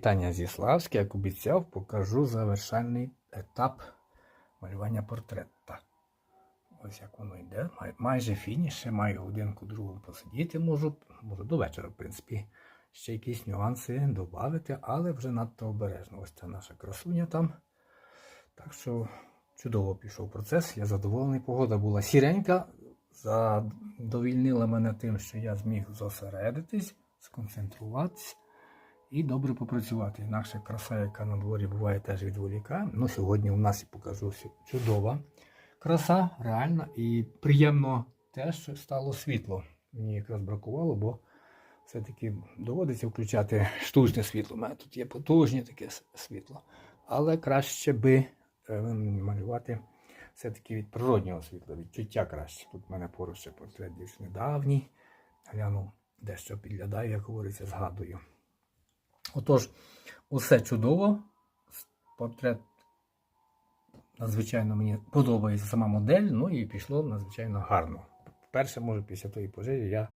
Таня Зіславська, як обіцяв, покажу завершальний етап малювання портрета. Ось як воно йде. Май- Майже фініш, маю годинку другу посидіти, можу, можу до вечора, в принципі, ще якісь нюанси додати, але вже надто обережно. Ось ця наша красуня там. Так що чудово пішов процес, я задоволений. Погода була сіренька, задовільнила мене тим, що я зміг зосередитись, сконцентруватись і добре попрацювати. Інакше краса, яка на дворі буває, теж відволікає. Ну, сьогодні у нас і покажу чудова краса, реальна і приємно те, що стало світло. Мені якраз бракувало, бо все-таки доводиться включати штучне світло. У мене тут є потужне таке світло. Але краще би е, малювати все-таки від природнього світла, відчуття краще. Тут в мене поруч ще портрет дівчини давній. Гляну, дещо підглядаю, як говориться, згадую. Отож, усе чудово. Портрет надзвичайно мені подобається сама модель, ну і пішло надзвичайно гарно. Перше, може, після тої пожежі я